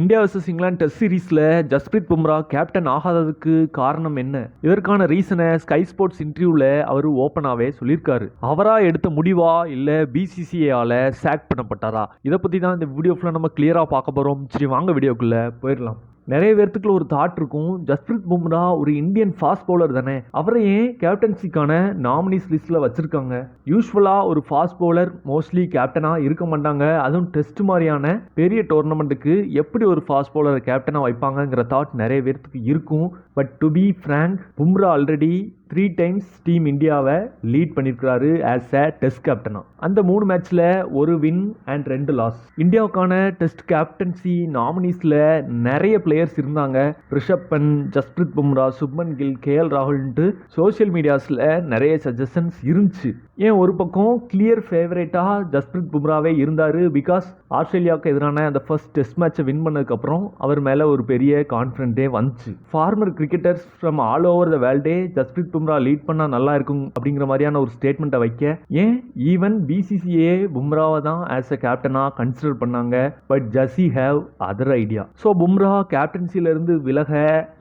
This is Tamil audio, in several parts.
இந்தியா வர்சஸ் இங்கிலாந்து டெஸ்ட் சீரீஸில் ஜஸ்பிரீத் பும்ரா கேப்டன் ஆகாததுக்கு காரணம் என்ன? இதற்கான ரீசனை ஸ்கை ஸ்போர்ட்ஸ் இன்டர்வியூவில் அவர் ஓப்பனாகவே சொல்லியிருக்காரு. அவராக எடுத்த முடிவா இல்லை பிசிசிஐயால் சேக் பண்ணப்பட்டாரா? இதை பற்றி தான் இந்த வீடியோ ஃபுல்லாக நம்ம கிளியராக பார்க்க போகிறோம் சரி வாங்க வீடியோக்குள்ளே போயிடலாம். நிறைய பேர்த்துக்குள்ள ஒரு தாட் இருக்கும். ஜஸ்பிரீத் பும்ரா ஒரு இந்தியன் ஃபாஸ்ட் பவுலர் தானே. அவரை ஏன் கேப்டன்சிக்கான நாமினிஸ் லிஸ்ட்டில் வச்சுருக்காங்க? யூஸ்வலாக ஒரு ஃபாஸ்ட் பவுலர் மோஸ்ட்லி கேப்டனாக இருக்க மாட்டாங்க. அதுவும் டெஸ்ட் மாதிரியான பெரிய டோர்னமெண்ட்டுக்கு எப்படி ஒரு ஃபாஸ்ட் பவுலர் கேப்டனாக வைப்பாங்கங்கிற தாட் நிறைய பேர்த்துக்கு இருக்கும். But to be frank Bumrah already three times team இந்தியாவை லீட் பண்ணியிருக்கிறாரு ஆஸ் அ டெஸ்ட் கேப்டனாக அந்த மூணு மேட்ச்சில் ஒரு வின் அண்ட் ரெண்டு லாஸ் இந்தியாவுக்கான டெஸ்ட் கேப்டன்சி நாமினிஸில் நிறைய பிளேயர்ஸ் இருந்தாங்க. ரிஷப் பண்ட் ஜஸ்பிரித் பும்ரா சுப்மன் கில் கேஎல் ராகுல்ன்ட்டு சோஷியல் மீடியாஸில் நிறைய சஜஷன்ஸ் இருந்துச்சு. ஏன் ஒரு பக்கம் கிளியர் ஃபேவரேட்டாக ஜஸ்பிரித் பும்ராவே இருந்தார் பிகாஸ் ஆஸ்திரேலியாவுக்கு எதிரான அந்த ஃபர்ஸ்ட் டெஸ்ட் மேட்சை வின் பண்ணதுக்கப்புறம் அவர் மேலே ஒரு பெரிய கான்ஃபிடென்ட்டே வந்துச்சு. Former cricketers from all over the வேர்ல்டே Jasprit Bumrah Bumrah lead பண்ணால் நல்லா இருக்கும் அப்படிங்கிற மாதிரியான ஒரு ஸ்டேட்மெண்ட்டை வைக்க. ஏன்? ஈவன் பிசிசிஏ பும்ராவை தான் ஆஸ் அ கேப்டனாக கன்சிடர் பண்ணாங்க. But Jassi have other idea so Bumrah கேப்டன்சியிலிருந்து விலக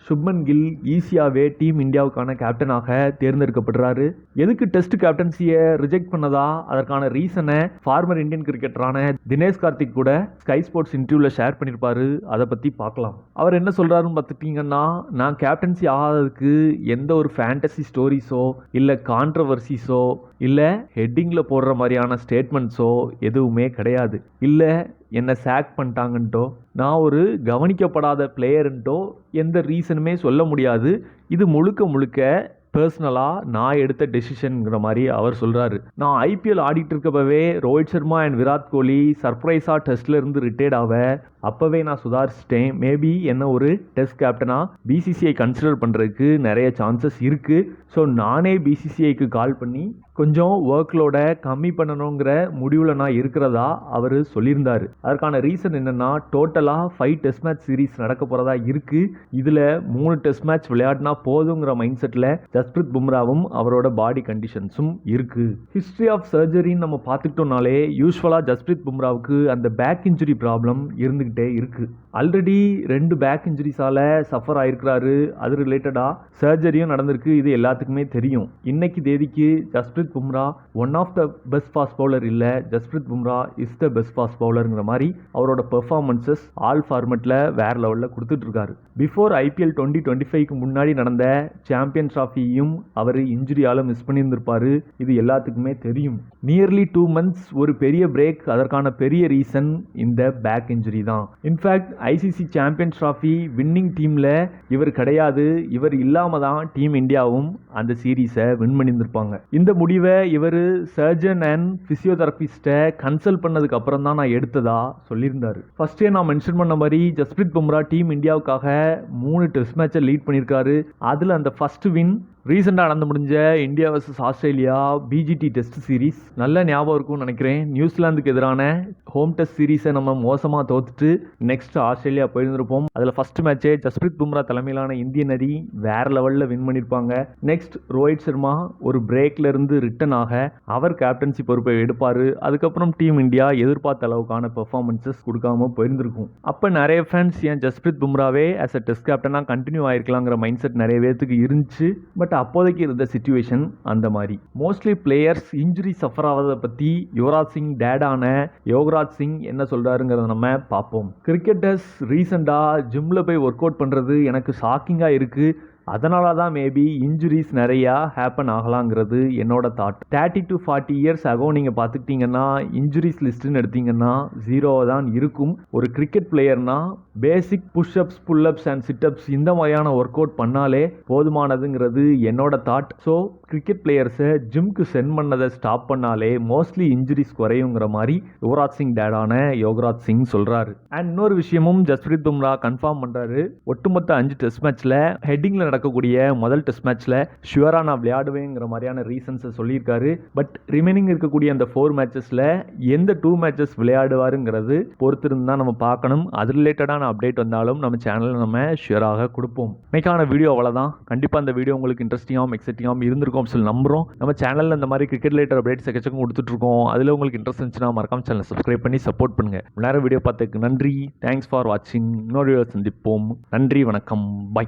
சுப்மன் கில் ஈஸியாகவே டீம் இந்தியாவுக்கான கேப்டனாக தேர்ந்தெடுக்கப்படுறாரு. எதுக்கு டெஸ்ட் கேப்டன்சியை ரிஜெக்ட் பண்ணதா? அதற்கான ரீசனை ஃபார்மர் இந்தியன் கிரிக்கெட்டரான தினேஷ் கார்த்திக் கூட ஸ்கை ஸ்போர்ட்ஸ் இன்டர்வியூவில் ஷேர் பண்ணியிருப்பாரு அதை பற்றி பார்க்கலாம். அவர் என்ன சொல்கிறாருன்னு பார்த்துட்டிங்கன்னா நான் கேப்டன்சி ஆகாததுக்கு எந்த ஒரு ஃபேண்டசி ஸ்டோரிஸோ இல்லை கான்ட்ரவர்சிஸோ இல்லை ஹெட்டிங்கில் போடுற மாதிரியான ஸ்டேட்மெண்ட்ஸோ எதுவுமே கிடையாது. இல்லை என்னை சேக் பண்ணிட்டாங்கன்ட்டோ நான் ஒரு கவனிக்கப்படாத பிளேயருன்ட்டோ எந்த ரீசனுமே சொல்ல முடியாது. இது முழுக்க முழுக்க பர்சனலாக நான் எடுத்த டெசிஷனுங்கிற மாதிரி அவர் சொல்கிறாரு நான் ஐபிஎல் ஆடிட்டு இருக்கப்பவே ரோஹித் சர்மா அண்ட் விராட் கோலி சர்ப்ரைஸாக டெஸ்ட்ல இருந்து ரிட்டையர்ட் ஆக அப்போவே நான் சுதாரிச்சிட்டேன். மேபி என்ன ஒரு டெஸ்ட் கேப்டனாக பிசிசிஐ கன்சிடர் பண்ணுறதுக்கு நிறைய சான்சஸ் இருக்குது ஸோ நானே பிசிசிஐக்கு கால் பண்ணி கொஞ்சம் ஒர்க்லோட கம்மி பண்ணணுங்கிற முடிவில் நான் இருக்கிறதா அவர் சொல்லியிருந்தார். அதற்கான ரீசன் என்னென்னா டோட்டலாக ஃபைவ் டெஸ்ட் மேட்ச் சீரீஸ் நடக்க போகிறதா இருக்குது இதில் மூணு டெஸ்ட் மேட்ச் விளையாடினா போதுங்கிற மைண்ட் செட்டில் ஜஸ்பிரித் பும்ராவும் அவரோட பாடி கண்டிஷன்ஸும் இருக்குது ஹிஸ்ட்ரி ஆஃப் சர்ஜரின்னு நம்ம பார்த்துக்கிட்டோம்னாலே யூஸ்வலாக ஜஸ்பிரித் பும்ராவுக்கு அந்த பேக் இன்ஜுரி ப்ராப்ளம் இருந்துக்கிட்டே இருக்குது ஆல்ரெடி ரெண்டு பேக் இன்ஜுரிஸால் சஃபர் ஆயிருக்கிறாரு. அது ரிலேட்டடாக சர்ஜரியும் நடந்திருக்கு. இது எல்லாத்துக்குமே தெரியும். இன்னைக்கு தேதிக்கு Jasprit Bumrah one of the best fast bowler இல்லை. Jasprit Bumrah is the best fast பவுலருங்கிற மாதிரி அவரோட பெர்ஃபார்மன்சஸ் ஆல் ஃபார்மெட்டில் வேற லெவலில் கொடுத்துட்ருக்காரு பிஃபோர் ஐபிஎல் டுவெண்ட்டி டுவெண்ட்டி ஃபைவ்க்கு முன்னாடி நடந்த சாம்பியன் ட்ராஃபியும் அவர் இன்ஜுரியால் மிஸ் பண்ணியிருந்திருப்பார். இது எல்லாத்துக்குமே தெரியும். நியர்லி டூ மந்த்ஸ் ஒரு பெரிய பிரேக் அதற்கான பெரிய ரீசன் இந்த பேக் இன்ஜுரி தான். In fact ICC champions trophy winning டீமில் இவர் கிடையாது. இவர் இல்லாமல் தான் டீம் இந்தியாவும் அந்த சீரீஸை வின் பண்ணியிருந்திருப்பாங்க. இந்த முடிவை இவர் சர்ஜன் அண்ட் ஃபிசியோதெரபிஸ்ட்டை கன்சல்ட் பண்ணதுக்கு அப்புறம் தான் நான் எடுத்ததா சொல்லியிருந்தார். ஃபர்ஸ்டே நான் மென்ஷன் பண்ண மாதிரி ஜஸ்பிரீத் பும்ரா டீம் இந்தியாவுக்காக மூணு டெஸ்ட் மேட்சை லீட் பண்ணியிருக்காரு. அதில் அந்த ஃபர்ஸ்ட் வின் ரீசெண்டாக நடந்து முடிஞ்ச India versus Australia BGT test series நல்ல ஞாபகம் இருக்கும்னு நினைக்கிறேன். நியூசிலாந்துக்கு எதிரான ஹோம் டெஸ்ட் சீரீஸை நம்ம மோசமாக தோத்துட்டு நெக்ஸ்ட் ஆஸ்திரேலியா போயிருந்திருப்போம். அதில் ஃபர்ஸ்ட் மேட்சே ஜஸ்பிரித் பும்ரா தலைமையிலான இந்தியன் அணி வேற லெவலில் வின் பண்ணியிருப்பாங்க நெக்ஸ்ட் ரோஹித் சர்மா ஒரு பிரேக்ல இருந்து ரிட்டன் ஆக அவர் கேப்டன்சி பொறுப்பை எடுப்பார். அதுக்கப்புறம் டீம் இந்தியா எதிர்பார்த்த அளவுக்கான பெர்ஃபார்மன்சஸ் கொடுக்காம போயிருந்திருக்கும். அப்போ நிறைய ஃபேன்ஸ் ஏன் ஜஸ்பிரித் பும்ராவே ஆஸ் அ டெஸ்ட் கேப்டனாக கண்டினியூ ஆயிருக்கலாங்கிற மைண்ட் செட் நிறைய பேர்த்துக்கு இருந்துச்சு. பட் அப்போதைக்கு இருந்த சுச்சுவேஷன் அந்த மாதிரி. மோஸ்ட்லி பிளேயர்ஸ் இன்ஜுரி சஃபர் ஆவதை பற்றி யுவராஜ் சிங் டேடான யோகராஜ் சிங் என்ன சொல்கிறாருங்கிறத நம்ம பார்ப்போம். கிரிக்கெட்டர்ஸ் ரீசெண்டாக ஜிம்மில் போய் ஒர்க் அவுட் பண்ணுறது எனக்கு ஷாக்கிங்காக இருக்குது அதனால தான் மேபி இன்ஜுரிஸ் நிறையா ஹேப்பன் ஆகலாங்கிறது என்னோட thought thirty to forty years ago நீங்கள் பார்த்துக்கிட்டிங்கன்னா இன்ஜுரிஸ் லிஸ்ட்டுன்னு எடுத்தீங்கன்னா ஜீரோவாக தான் இருக்கும். ஒரு cricket பிளேயர்னா basic pushups pullups and situps இந்த மாதிரியான ஒர்க் அவுட் பண்ணாலே போதுமானதுங்கிறது என்னோட தாட் ஸோ கிரிக்கெட் பிளேயர்ஸை ஜிம்க்கு சென்ட் பண்ணதை ஸ்டாப் பண்ணாலே மோஸ்ட்லி இன்ஜுரிஸ் குறையுங்கிற மாதிரி யுவராஜ் சிங் டேடான யோகராஜ் சிங் சொல்கிறாரு அண்ட் இன்னொரு விஷயமும் ஜஸ்பிரீத் பும்ரா கன்ஃபார்ம் பண்ணுறாரு ஒட்டுமொத்த அஞ்சு டெஸ்ட் மேட்ச்சில் ஹெட்டிங்கில் நடக்கக்கூடிய முதல் டெஸ்ட் மேட்ச்சில் ஷுவராக நான் விளையாடுவேங்கிற மாதிரியான ரீசன்ஸை சொல்லியிருக்காரு. பட் ரிமைனிங் இருக்கக்கூடிய அந்த ஃபோர் மேட்சஸில் எந்த டூ மேட்சஸ் விளையாடுவாருங்கிறது பொறுத்திருந்து தான் நம்ம பார்க்கணும். அது ரிலேட்டடான அப்டேட் வந்தாலும் நம்ம சேனலில் நம்ம ஷுவராக கொடுப்போம். இன்னைக்கான வீடியோ அவ்வளோதான் கண்டிப்பாக அந்த வீடியோ உங்களுக்கு இன்ட்ரெஸ்டிங்காகவும் எக்ஸைட்டிங்காகவும் இருந்திருக்கும் சொல்லி நம்புகிறோம் நம்ம சேனலில் இந்த மாதிரி கிரிக்கெட் ரிலேட்டட் அப்டேட்ஸ் எக்கச்சக்கம் கொடுத்துட்ருக்கோம். அதில் உங்களுக்கு இன்ட்ரெஸ்ட் இருந்துச்சுன்னா மறக்காம சேனலை சப்ஸ்கிரைப் பண்ணி சப்போர்ட் பண்ணுங்கள் நேரம் வீடியோ பார்த்ததுக்கு நன்றி. தேங்க்ஸ் ஃபார் வாட்சிங் இன்னொரு வீடியோ சந்திப்போம். நன்றி வணக்கம். பை